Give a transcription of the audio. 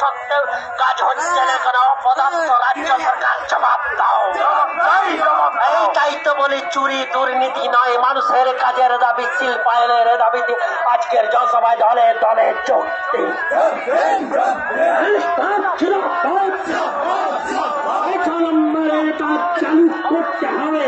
সত্ত্বেও কাজ হচ্ছে না কেন? পদার্থ রাজ্য সরকার জবাব দাও। এইটাই তো বলি চুরি, দুর্নীতি নয়। মানুষের কাজের দাবি, শিল্পায়নের দাবিতে আজকের জনসভায় দলে দলে চুক্তি এক চালু করতে হবে